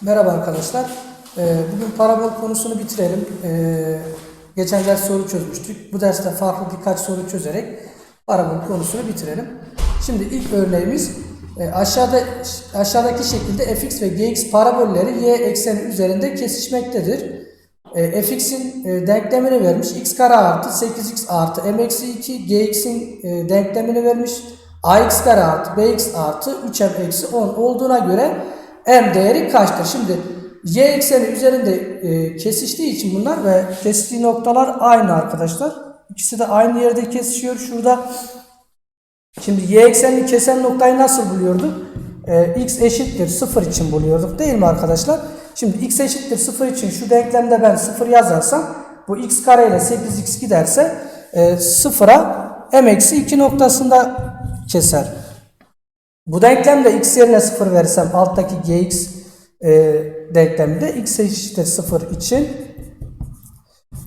Merhaba arkadaşlar. Ee, Bugün parabol konusunu bitirelim. Ee, Geçen ders soru çözmüştük. Bu derste farklı birkaç soru çözerek parabol konusunu bitirelim. Şimdi ilk örneğimiz e, aşağıda aşağıdaki şekilde fx ve gx parabolleri y ekseni üzerinde kesişmektedir. E, fx'in e, denklemini vermiş. x kare artı 8x artı m eksi 2 gx'in denklemini vermiş. ax kare artı bx artı 3m eksi 10 olduğuna göre m değeri kaçtır? Şimdi y ekseni üzerinde e, kesiştiği için bunlar ve kesiştiği noktalar aynı arkadaşlar. İkisi de aynı yerde kesişiyor. Şurada Şimdi y eksenini kesen noktayı nasıl buluyorduk? Ee, x eşittir 0 için buluyorduk değil mi arkadaşlar? Şimdi x eşittir 0 için şu denklemde ben 0 yazarsam bu x kare ile 8x giderse e, 0'a m eksi 2 noktasında keser. Bu denklemde x yerine 0 verirsem alttaki gx e, denklemde x eşittir 0 için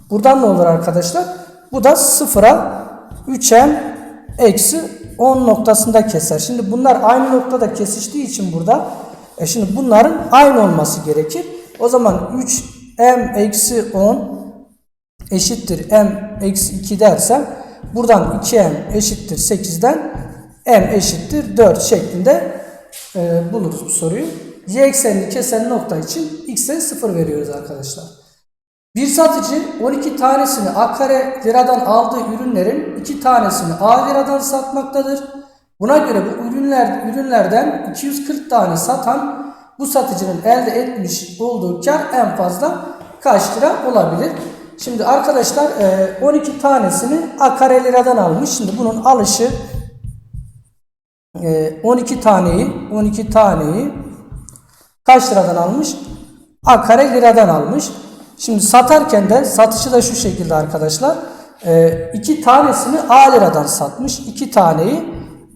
buradan ne olur arkadaşlar? Bu da 0'a 3m eksi 10 noktasında keser. Şimdi bunlar aynı noktada kesiştiği için burada e şimdi bunların aynı olması gerekir. O zaman 3m eksi 10 eşittir m eksi 2 dersem buradan 2m eşittir 8'den m eşittir 4 şeklinde e, buluruz bu soruyu. Y eksenini kesen nokta için x'e 0 veriyoruz arkadaşlar. Bir satıcı 12 tanesini A kare liradan aldığı ürünlerin 2 tanesini A liradan satmaktadır. Buna göre bu ürünler ürünlerden 240 tane satan bu satıcının elde etmiş olduğu kar en fazla kaç lira olabilir? Şimdi arkadaşlar e, 12 tanesini A kare liradan almış. Şimdi bunun alışı e, 12 taneyi 12 taneyi kaç liradan almış? A kare liradan almış. Şimdi satarken de satışı da şu şekilde arkadaşlar. E, iki tanesini A liradan satmış. iki taneyi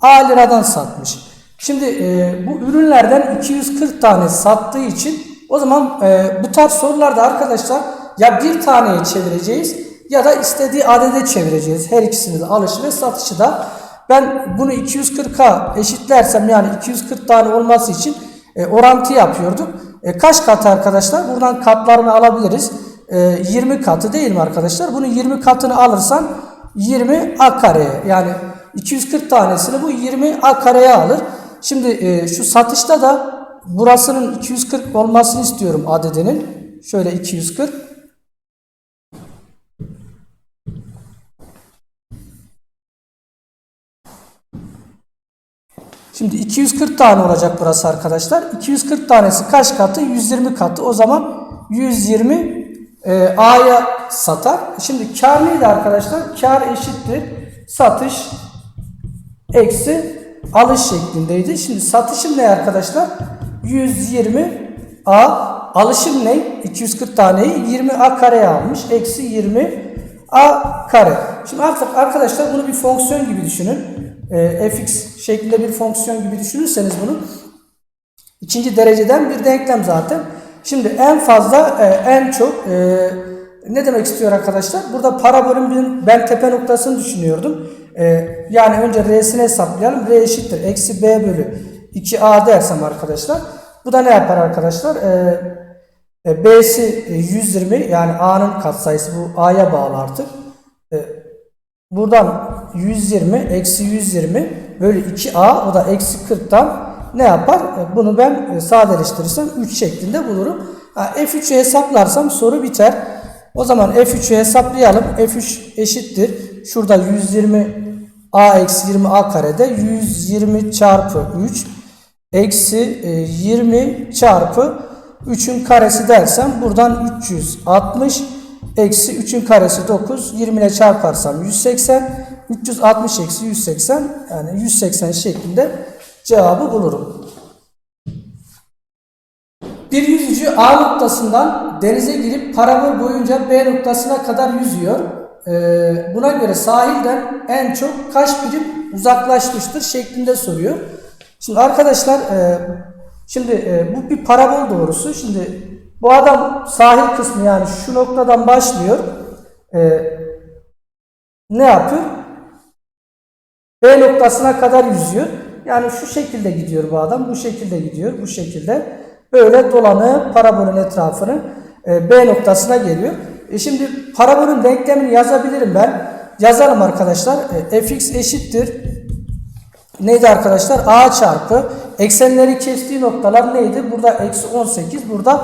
A liradan satmış. Şimdi e, bu ürünlerden 240 tane sattığı için o zaman e, bu tarz sorularda arkadaşlar ya bir taneye çevireceğiz ya da istediği adede çevireceğiz. Her ikisini de alışı ve satışı da. Ben bunu 240'a eşitlersem yani 240 tane olması için e, orantı yapıyorduk. E, kaç katı arkadaşlar? Buradan katlarını alabiliriz. E, 20 katı değil mi arkadaşlar? Bunun 20 katını alırsan 20 a kareye yani 240 tanesini bu 20 a kareye alır. Şimdi e, şu satışta da burasının 240 olmasını istiyorum adedinin. Şöyle 240. Şimdi 240 tane olacak burası arkadaşlar. 240 tanesi kaç katı? 120 katı. O zaman 120 e, A'ya satar. Şimdi kar neydi arkadaşlar? Kar eşittir. Satış eksi alış şeklindeydi. Şimdi satışım ne arkadaşlar? 120 A. Alışım ne? 240 taneyi 20 A kareye almış. Eksi 20 A kare. Şimdi artık arkadaşlar bunu bir fonksiyon gibi düşünün. E, fx şeklinde bir fonksiyon gibi düşünürseniz bunu ikinci dereceden bir denklem zaten. Şimdi en fazla e, en çok e, ne demek istiyor arkadaşlar? Burada parabolün ben tepe noktasını düşünüyordum. E, yani önce r'sini hesaplayalım. r eşittir. Eksi b bölü 2a dersem arkadaşlar. Bu da ne yapar arkadaşlar? B'si 120 yani a'nın katsayısı bu a'ya bağlı artık. Buradan 120 eksi 120 bölü 2a o da eksi 40'tan ne yapar? E, Bunu ben e, sadeleştirirsem 3 şeklinde bulurum. F3'ü hesaplarsam soru biter. O zaman F3'ü hesaplayalım. F3 eşittir. Şurada 120 A eksi 20 A karede 120 çarpı 3 eksi 20 çarpı 3'ün karesi dersem buradan 360 eksi 3'ün karesi 9 20 ile çarparsam 180 360 eksi 180 yani 180 şeklinde cevabı bulurum. Bir yüzücü A noktasından denize girip parabol boyunca B noktasına kadar yüzüyor. Ee, buna göre sahilden en çok kaç birim uzaklaşmıştır şeklinde soruyor. Şimdi arkadaşlar e, şimdi e, bu bir parabol doğrusu. Şimdi bu adam sahil kısmı yani şu noktadan başlıyor. E, ne yapıyor? B noktasına kadar yüzüyor. Yani şu şekilde gidiyor bu adam. Bu şekilde gidiyor. Bu şekilde. böyle dolanıp parabolün etrafını e, B noktasına geliyor. E şimdi parabolün denklemini yazabilirim ben. Yazalım arkadaşlar. E, fx eşittir. Neydi arkadaşlar? A çarpı eksenleri kestiği noktalar neydi? Burada eksi 18. Burada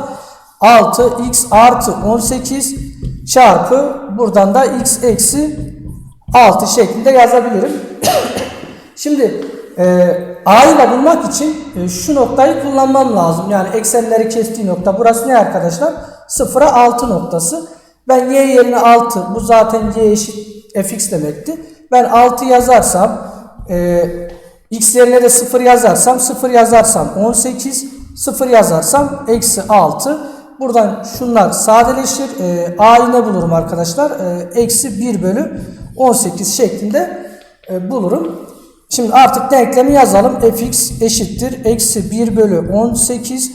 6 x artı 18 çarpı buradan da x eksi 6 şeklinde yazabilirim. Şimdi e, A'yı bulmak için e, şu noktayı kullanmam lazım. Yani eksenleri kestiği nokta. Burası ne arkadaşlar? 0'a 6 noktası. Ben y yerine 6. Bu zaten y eşit fx demekti. Ben 6 yazarsam e, x yerine de 0 yazarsam 0 yazarsam 18 0 yazarsam eksi 6 buradan şunlar sadeleşir e, a'yı ne bulurum arkadaşlar e, eksi 1 bölü 18 şeklinde e, bulurum şimdi artık denklemi yazalım fx eşittir eksi 1 bölü 18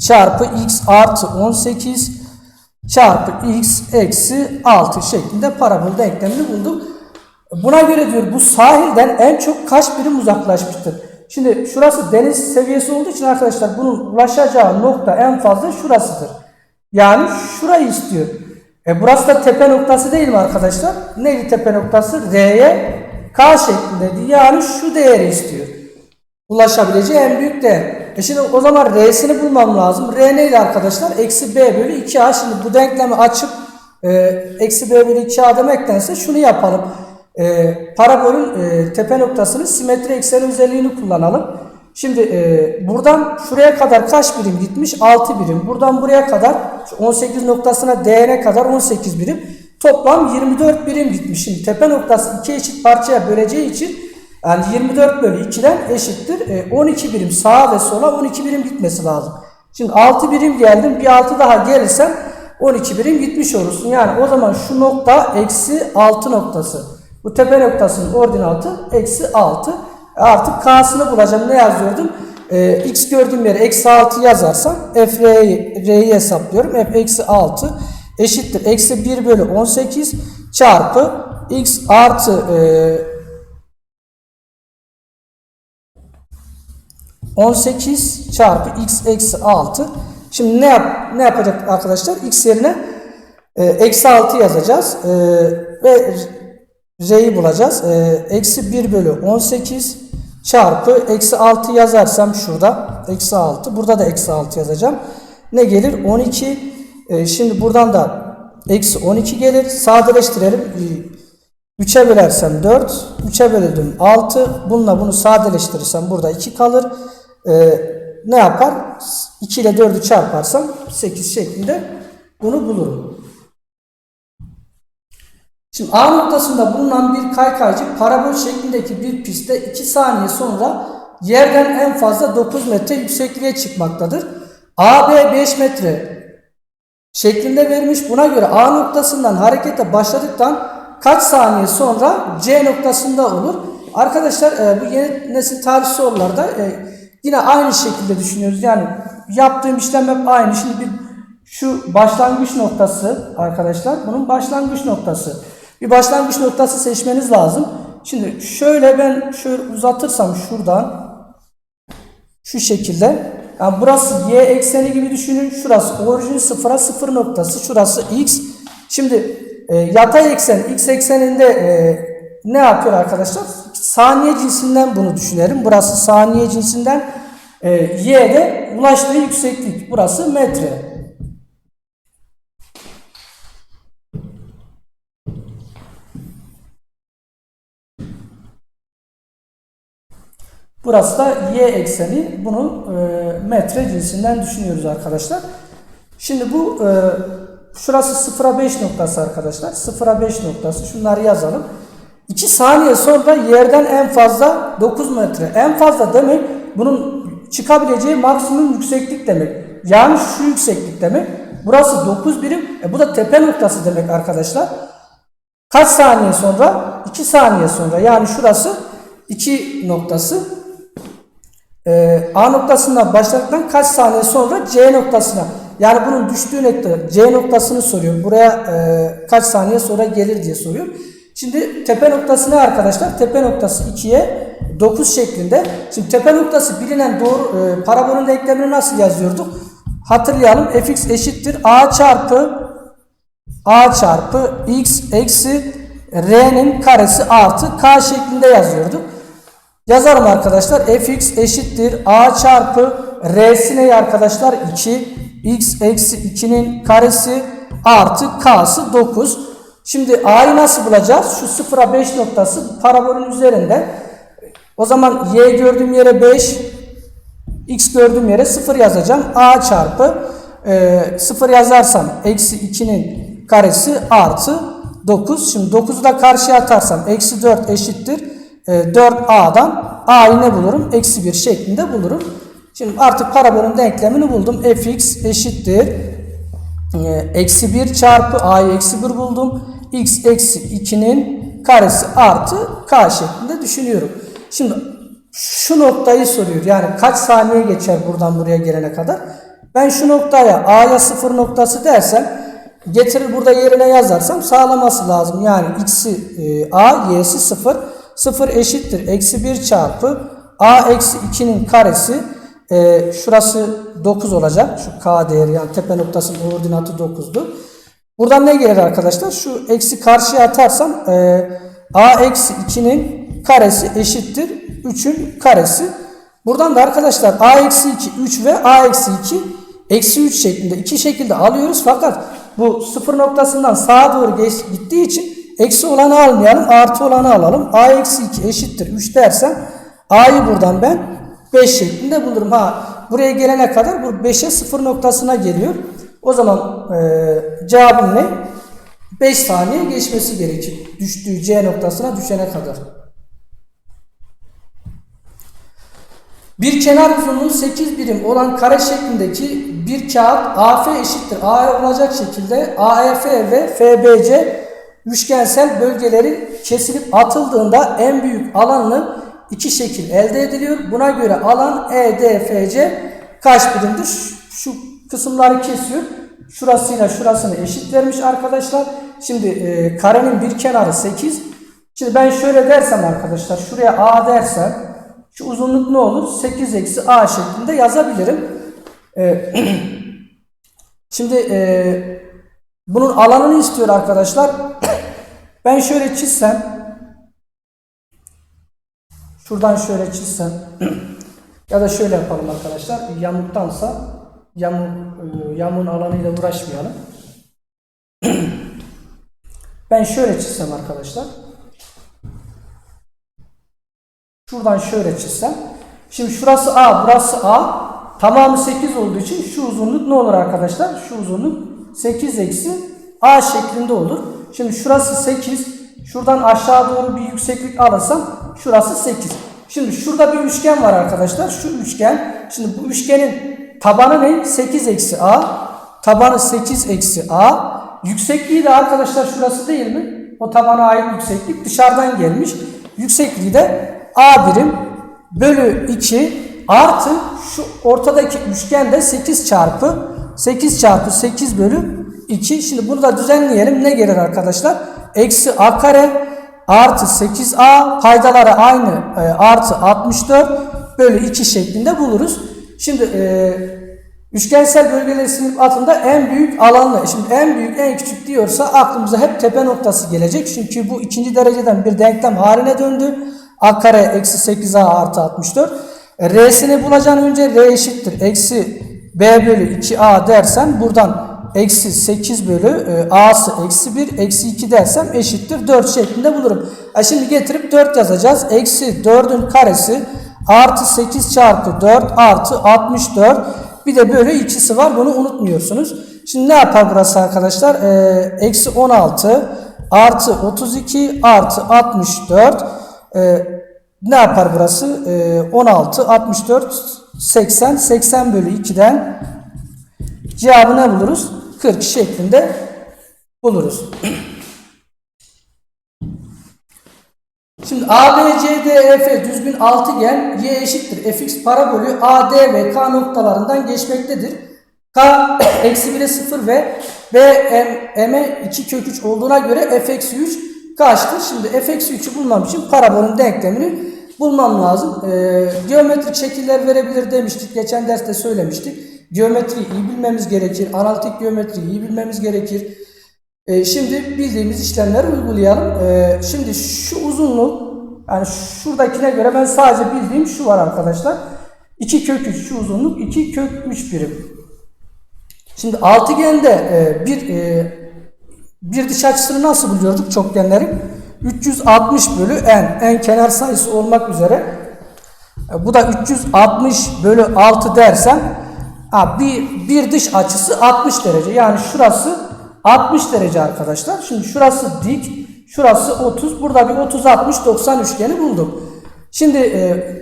çarpı x artı 18 çarpı x eksi 6 şeklinde parabol denklemini bulduk. Buna göre diyor bu sahilden en çok kaç birim uzaklaşmıştır? Şimdi şurası deniz seviyesi olduğu için arkadaşlar bunun ulaşacağı nokta en fazla şurasıdır. Yani şurayı istiyor. E burası da tepe noktası değil mi arkadaşlar? Neydi tepe noktası? R'ye K şeklindeydi. Yani şu değeri istiyor. Ulaşabileceği en büyük değer. E şimdi o zaman R'sini bulmam lazım. R neydi arkadaşlar? Eksi B bölü 2A. Şimdi bu denklemi açıp e, eksi B bölü 2A demektense şunu yapalım. E, parabolün e, tepe noktasının simetri ekseni özelliğini kullanalım. Şimdi e, buradan şuraya kadar kaç birim gitmiş? 6 birim. Buradan buraya kadar 18 noktasına değene kadar 18 birim. Toplam 24 birim gitmiş. Şimdi tepe noktası iki eşit parçaya böleceği için yani 24 bölü 2'den eşittir. E, 12 birim sağa ve sola 12 birim gitmesi lazım. Şimdi 6 birim geldim. Bir 6 daha gelirsem 12 birim gitmiş olursun. Yani o zaman şu nokta eksi 6 noktası. Bu tepe noktasının ordinatı eksi 6. Artık K'sını bulacağım. Ne yazıyordum? Ee, X gördüğüm yere eksi 6 yazarsam F R'yi hesaplıyorum. F eksi 6 eşittir. Eksi 1 bölü 18 çarpı X artı e, 18 çarpı X eksi 6. Şimdi ne yap ne yapacak arkadaşlar? X yerine e, eksi 6 yazacağız. E, ve R'yi bulacağız. E, eksi 1 bölü 18 çarpı eksi 6 yazarsam şurada eksi 6. Burada da eksi 6 yazacağım. Ne gelir? 12. E, şimdi buradan da eksi 12 gelir. Sadeleştirelim. E, 3'e bölersem 4. 3'e böldüm 6. Bununla bunu sadeleştirirsem burada 2 kalır. E, ne yapar? 2 ile 4'ü çarparsam 8 şeklinde bunu bulurum. Şimdi A noktasında bulunan bir kaykaycı parabol şeklindeki bir pistte 2 saniye sonra yerden en fazla 9 metre yüksekliğe çıkmaktadır. AB 5 metre şeklinde vermiş. Buna göre A noktasından harekete başladıktan kaç saniye sonra C noktasında olur? Arkadaşlar e, bu yeni nesil tarih sorularda e, yine aynı şekilde düşünüyoruz. Yani yaptığım işlem hep aynı. Şimdi bir şu başlangıç noktası arkadaşlar bunun başlangıç noktası. Bir başlangıç noktası seçmeniz lazım. Şimdi şöyle ben şöyle uzatırsam şuradan şu şekilde yani burası y ekseni gibi düşünün. Şurası orijin sıfıra sıfır noktası. Şurası x. Şimdi e, yatay eksen x ekseninde e, ne yapıyor arkadaşlar? Saniye cinsinden bunu düşünelim. Burası saniye cinsinden e, y'de ulaştığı yükseklik. Burası metre. Burası da y ekseni. Bunu e, metre cinsinden düşünüyoruz arkadaşlar. Şimdi bu e, şurası 0'a 5 noktası arkadaşlar. 0'a 5 noktası. Şunları yazalım. 2 saniye sonra yerden en fazla 9 metre. En fazla demek bunun çıkabileceği maksimum yükseklik demek. Yani şu yükseklik demek. Burası 9 birim. E, bu da tepe noktası demek arkadaşlar. Kaç saniye sonra? 2 saniye sonra. Yani şurası 2 noktası. Ee, A noktasından başladıktan kaç saniye sonra C noktasına yani bunun düştüğü nokta C noktasını soruyor. Buraya e, kaç saniye sonra gelir diye soruyor. Şimdi tepe noktası ne arkadaşlar? Tepe noktası 2'ye 9 şeklinde. Şimdi tepe noktası bilinen doğru e, parabolün denklemini nasıl yazıyorduk? Hatırlayalım. fx eşittir a çarpı a çarpı x eksi r'nin karesi artı k şeklinde yazıyorduk. Yazarım arkadaşlar. fx eşittir a çarpı r'si ne arkadaşlar? 2 x eksi 2'nin karesi artı k'sı 9. Şimdi a'yı nasıl bulacağız? Şu 0'a 5 noktası parabolün üzerinde. O zaman y gördüğüm yere 5, x gördüğüm yere 0 yazacağım. a çarpı e, 0 yazarsam eksi 2'nin karesi artı 9. Şimdi 9'u da karşıya atarsam eksi 4 eşittir. E, 4a'dan a'yı ne bulurum? Eksi 1 şeklinde bulurum. Şimdi artık parabolün denklemini buldum. fx eşittir. E, Eksi 1 çarpı a'yı eksi 1 buldum. x eksi 2'nin karesi artı k şeklinde düşünüyorum. Şimdi şu noktayı soruyor. Yani kaç saniye geçer buradan buraya gelene kadar. Ben şu noktaya a'ya 0 noktası dersem getirir burada yerine yazarsam sağlaması lazım. Yani x'i e, a y'si 0. 0 eşittir. Eksi 1 çarpı a eksi 2'nin karesi e, şurası 9 olacak. Şu k değeri yani tepe noktasının ordinatı 9'du. Buradan ne gelir arkadaşlar? Şu eksi karşıya atarsam e, a eksi 2'nin karesi eşittir 3'ün karesi. Buradan da arkadaşlar a eksi 2 3 ve a eksi 2 eksi 3 şeklinde iki şekilde alıyoruz. Fakat bu sıfır noktasından sağa doğru geç, gittiği için eksi olanı almayalım artı olanı alalım. a eksi 2 eşittir 3 dersem a'yı buradan ben 5 şeklinde bulurum. Ha buraya gelene kadar bu 5'e 0 noktasına geliyor. O zaman e, cevabım ne? 5 saniye geçmesi gerekir. Düştüğü C noktasına düşene kadar. Bir kenar uzunluğu 8 birim olan kare şeklindeki bir kağıt AF eşittir AE olacak şekilde AEF ve FBC üçgensel bölgeleri kesilip atıldığında en büyük alanlı iki şekil elde ediliyor. Buna göre alan EDFC kaç birimdir? Şu kısımları kesiyor. Şurasıyla şurasını eşit vermiş arkadaşlar. Şimdi e, karenin bir kenarı 8. Şimdi ben şöyle dersem arkadaşlar şuraya A dersem şu uzunluk ne olur? 8 eksi A şeklinde yazabilirim. E, şimdi e, bunun alanını istiyor arkadaşlar. ben şöyle çizsem şuradan şöyle çizsem ya da şöyle yapalım arkadaşlar. Yamuktansa yamuk, e, yamuğun alanıyla uğraşmayalım. ben şöyle çizsem arkadaşlar. Şuradan şöyle çizsem. Şimdi şurası A, burası A. Tamamı 8 olduğu için şu uzunluk ne olur arkadaşlar? Şu uzunluk 8 eksi A şeklinde olur. Şimdi şurası 8. Şuradan aşağı doğru bir yükseklik alırsam şurası 8. Şimdi şurada bir üçgen var arkadaşlar. Şu üçgen. Şimdi bu üçgenin tabanı ne? 8 eksi A. Tabanı 8 eksi A. Yüksekliği de arkadaşlar şurası değil mi? O tabana ait yükseklik dışarıdan gelmiş. Yüksekliği de A birim bölü 2 artı şu ortadaki üçgen de 8 çarpı 8 çarpı 8 bölü 2. Şimdi bunu da düzenleyelim. Ne gelir arkadaşlar? Eksi A kare artı 8A paydaları aynı e, artı 64 bölü 2 şeklinde buluruz. Şimdi e, üçgensel bölgeleri sinip altında en büyük alanlı. Şimdi en büyük en küçük diyorsa aklımıza hep tepe noktası gelecek. Çünkü bu ikinci dereceden bir denklem haline döndü. A kare eksi 8A artı 64. E, R'sini bulacağın önce R eşittir. Eksi B bölü 2A dersen buradan eksi 8 bölü e, A'sı eksi 1 eksi 2 dersem eşittir 4 şeklinde bulurum. E şimdi getirip 4 yazacağız. Eksi 4'ün karesi artı 8 çarpı 4 artı 64 bir de bölü 2'si var bunu unutmuyorsunuz. Şimdi ne yapar burası arkadaşlar? E, eksi 16 artı 32 artı 64 e, ne yapar burası? E, 16, 64, 80, 80 bölü 2'den cevabı ne buluruz? 40 şeklinde buluruz. Şimdi ABCDEF düzgün altıgen y eşittir fx parabolü AD ve K noktalarından geçmektedir. K eksi 1'e 0 ve B M, M'e 2 kök 3 olduğuna göre f eksi 3 kaçtır? Şimdi f eksi 3'ü bulmam için parabolün denklemini bulmam lazım. Ee, geometrik şekiller verebilir demiştik. Geçen derste söylemiştik. Geometriyi iyi bilmemiz gerekir. Analitik geometriyi iyi bilmemiz gerekir. Ee, şimdi bildiğimiz işlemleri uygulayalım. Ee, şimdi şu uzunluk yani şuradakine göre ben sadece bildiğim şu var arkadaşlar. 2 kök 3 şu uzunluk 2 kök 3 birim. Şimdi altıgende e, bir e, bir dış açısını nasıl buluyorduk çokgenlerin? 360 bölü n. n kenar sayısı olmak üzere. E, bu da 360 bölü 6 dersen ha, bir, bir dış açısı 60 derece. Yani şurası 60 derece arkadaşlar. Şimdi şurası dik. Şurası 30. Burada bir 30 60 90 üçgeni buldum. Şimdi e,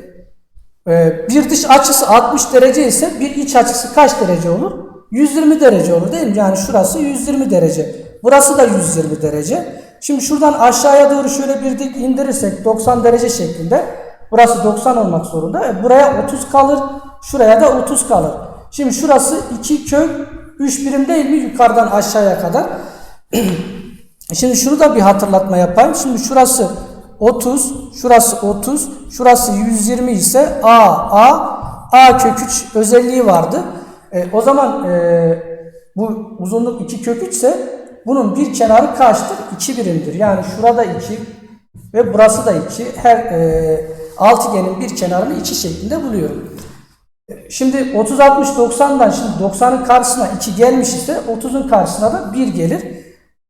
ee, bir dış açısı 60 derece ise bir iç açısı kaç derece olur? 120 derece olur değil mi? Yani şurası 120 derece. Burası da 120 derece. Şimdi şuradan aşağıya doğru şöyle bir dik indirirsek 90 derece şeklinde. Burası 90 olmak zorunda. E, buraya 30 kalır. Şuraya da 30 kalır. Şimdi şurası 2 kök 3 birim değil mi? Yukarıdan aşağıya kadar. Şimdi şunu da bir hatırlatma yapayım. Şimdi şurası 30, şurası 30, şurası 120 ise A, A, A kök 3 özelliği vardı. E, o zaman e, bu uzunluk 2 kök 3 ise bunun bir kenarı kaçtır? 2 birimdir. Yani şurada 2 ve burası da 2. Her e, altıgenin bir kenarını 2 şeklinde buluyorum. Şimdi 30, 60, 90'dan şimdi 90'ın karşısına 2 gelmiş ise 30'un karşısına da 1 gelir.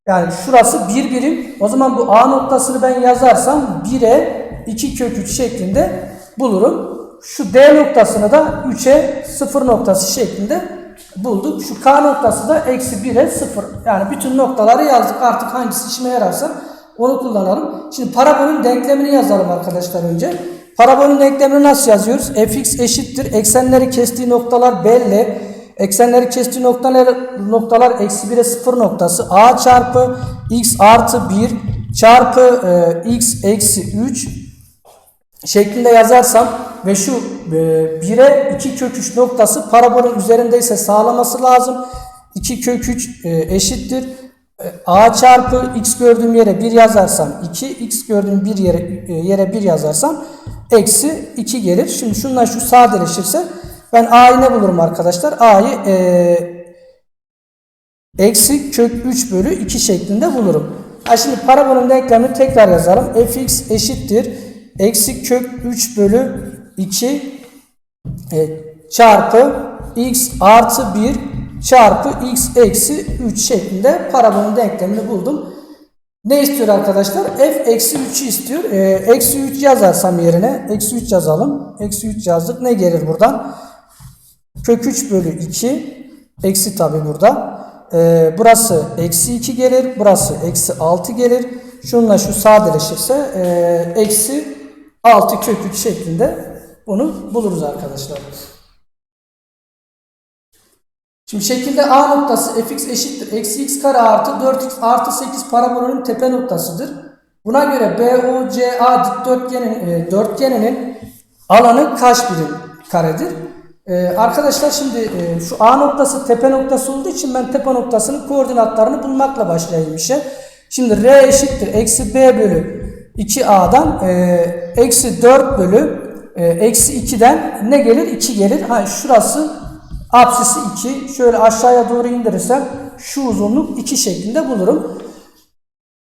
Yani şurası 1 birim. O zaman bu A noktasını ben yazarsam 1'e 2 kök 3 şeklinde bulurum. Şu D noktasını da 3'e 0 noktası şeklinde bulduk. Şu K noktası da eksi 1'e 0. Yani bütün noktaları yazdık. Artık hangisi işime yararsa onu kullanalım. Şimdi parabolün denklemini yazalım arkadaşlar önce. Parabolün denklemini nasıl yazıyoruz? fx eşittir. Eksenleri kestiği noktalar belli. Eksenleri kestiği noktalar, noktalar eksi 1'e 0 noktası. A çarpı x artı 1 çarpı e, x eksi 3 şeklinde yazarsam ve şu e, 1'e 2 kök 3 noktası parabolün üzerindeyse sağlaması lazım. 2 kök 3 e, eşittir. E, A çarpı x gördüğüm yere 1 yazarsam 2, x gördüğüm bir yere, e, yere 1 yazarsam eksi 2 gelir. Şimdi şundan şu sadeleşirse ben A'yı ne bulurum arkadaşlar? A'yı e, eksi kök 3 bölü 2 şeklinde bulurum. Ha şimdi parabolün denklemini tekrar yazalım. fx eşittir. Eksi kök 3 bölü 2 e, çarpı x artı 1 çarpı x eksi 3 şeklinde parabolün denklemini buldum. Ne istiyor arkadaşlar? f eksi 3'ü istiyor. E, eksi 3 yazarsam yerine eksi 3 yazalım. Eksi 3 yazdık. Ne gelir buradan? Kök 3 bölü 2 eksi tabi burada. Ee, burası eksi 2 gelir. Burası eksi 6 gelir. Şununla şu sadeleşirse e, eksi 6 kök 3 şeklinde bunu buluruz arkadaşlar. Şimdi şekilde A noktası fx eşittir. Eksi x kare artı 4x artı 8 parabolünün tepe noktasıdır. Buna göre BOCA dikdörtgenin e, dörtgeninin alanı kaç birim karedir? Ee, arkadaşlar şimdi e, şu A noktası tepe noktası olduğu için ben tepe noktasının koordinatlarını bulmakla başlayayım işe. Şimdi R eşittir eksi B bölü 2A'dan e, eksi 4 bölü e, eksi 2'den ne gelir? 2 gelir. Ha, şurası apsisi 2. Şöyle aşağıya doğru indirirsem şu uzunluk 2 şeklinde bulurum.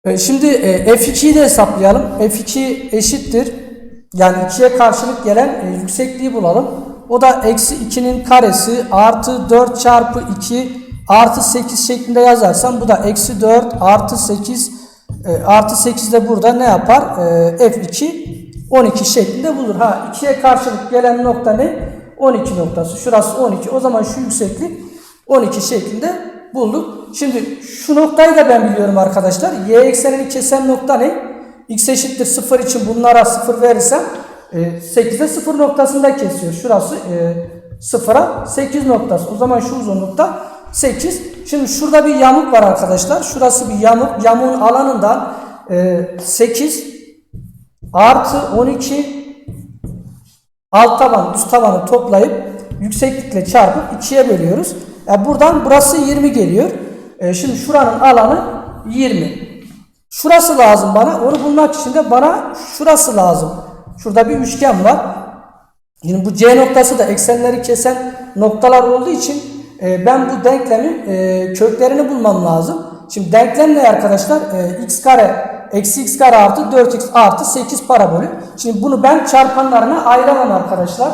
E, şimdi e, F2'yi de hesaplayalım. F2 eşittir. Yani 2'ye karşılık gelen e, yüksekliği bulalım. O da eksi 2'nin karesi artı 4 çarpı 2 artı 8 şeklinde yazarsam bu da eksi 4 artı 8 e, artı 8 de burada ne yapar? E, F2 12 şeklinde bulur. Ha 2'ye karşılık gelen nokta ne? 12 noktası. Şurası 12. O zaman şu yükseklik 12 şeklinde bulduk. Şimdi şu noktayı da ben biliyorum arkadaşlar. Y eksenini kesen nokta ne? X eşittir 0 için bunlara 0 verirsem 8'e 0 noktasında kesiyor. Şurası e, 0'a 8 noktası. O zaman şu uzunlukta 8. Şimdi şurada bir yamuk var arkadaşlar. Şurası bir yamuk. Yamuğun alanından e, 8 artı 12 alt taban üst tabanı toplayıp yükseklikle çarpıp 2'ye bölüyoruz. Yani buradan burası 20 geliyor. E, şimdi şuranın alanı 20. Şurası lazım bana. Onu bulmak için de bana şurası lazım. Şurada bir üçgen var. Şimdi bu C noktası da eksenleri kesen noktalar olduğu için e, ben bu denklemin e, köklerini bulmam lazım. Şimdi denklem ne arkadaşlar? E, x kare eksi x kare artı 4x artı 8 parabolü. Şimdi bunu ben çarpanlarına ayıramam arkadaşlar.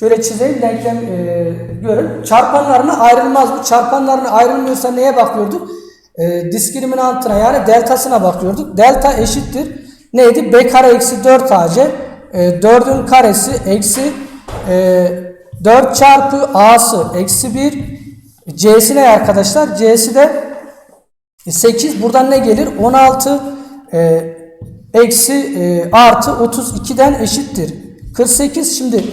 Şöyle çizeyim denklem e, görün. Çarpanlarına ayrılmaz bu. Çarpanlarına ayrılmıyorsa neye bakıyorduk? E, diskriminantına yani deltasına bakıyorduk. Delta eşittir. Neydi? B kare eksi 4 AC. E, 4'ün karesi eksi e, 4 çarpı A'sı eksi 1. C'si ne arkadaşlar? C'si de 8. Buradan ne gelir? 16 e, eksi e, artı 32'den eşittir. 48 şimdi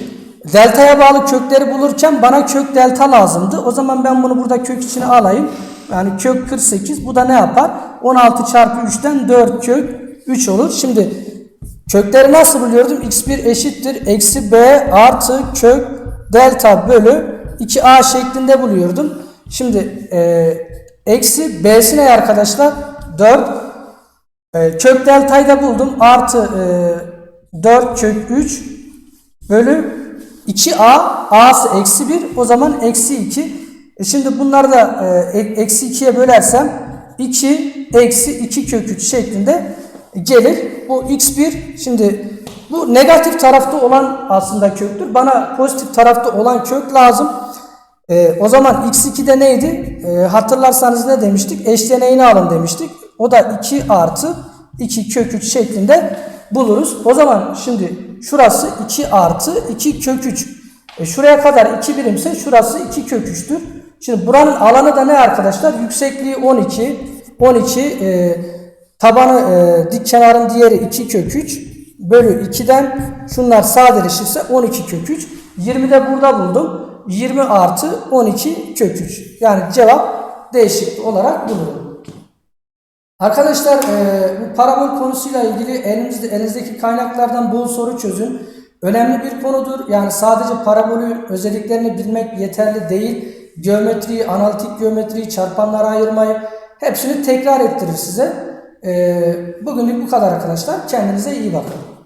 deltaya bağlı kökleri bulurken bana kök delta lazımdı. O zaman ben bunu burada kök içine alayım. Yani kök 48 bu da ne yapar? 16 çarpı 3'ten 4 kök 3 olur. Şimdi kökleri nasıl buluyordum? x1 eşittir. Eksi b artı kök delta bölü 2a şeklinde buluyordum. Şimdi e, eksi b'si ne arkadaşlar? 4 e, kök deltayı da buldum. Artı e, 4 kök 3 bölü 2a a'sı eksi 1 o zaman eksi 2. E şimdi bunları da e- eksi 2'ye bölersem 2 eksi 2 kök 3 şeklinde gelir. Bu x1 şimdi bu negatif tarafta olan aslında köktür. Bana pozitif tarafta olan kök lazım. E, o zaman x2'de neydi? E, hatırlarsanız ne demiştik? Eşleneğini alın demiştik. O da 2 artı 2 kök 3 şeklinde buluruz. O zaman şimdi şurası 2 artı 2 kök 3. E, şuraya kadar 2 birimse şurası 2 kök 3'tür. Şimdi buranın alanı da ne arkadaşlar? Yüksekliği 12. 12 e, tabanı e, dik kenarın diğeri 2 kök 3 bölü 2'den şunlar sadeleşirse 12 kök 3. 20 de burada buldum. 20 artı 12 kök 3. Yani cevap değişik olarak bulurum. Arkadaşlar e, bu parabol konusuyla ilgili elinizde, elinizdeki kaynaklardan bol soru çözün. Önemli bir konudur. Yani sadece parabolün özelliklerini bilmek yeterli değil. Geometriyi, analitik geometriyi, çarpanlara ayırmayı hepsini tekrar ettirir size. E, bugünlük bu kadar arkadaşlar. Kendinize iyi bakın.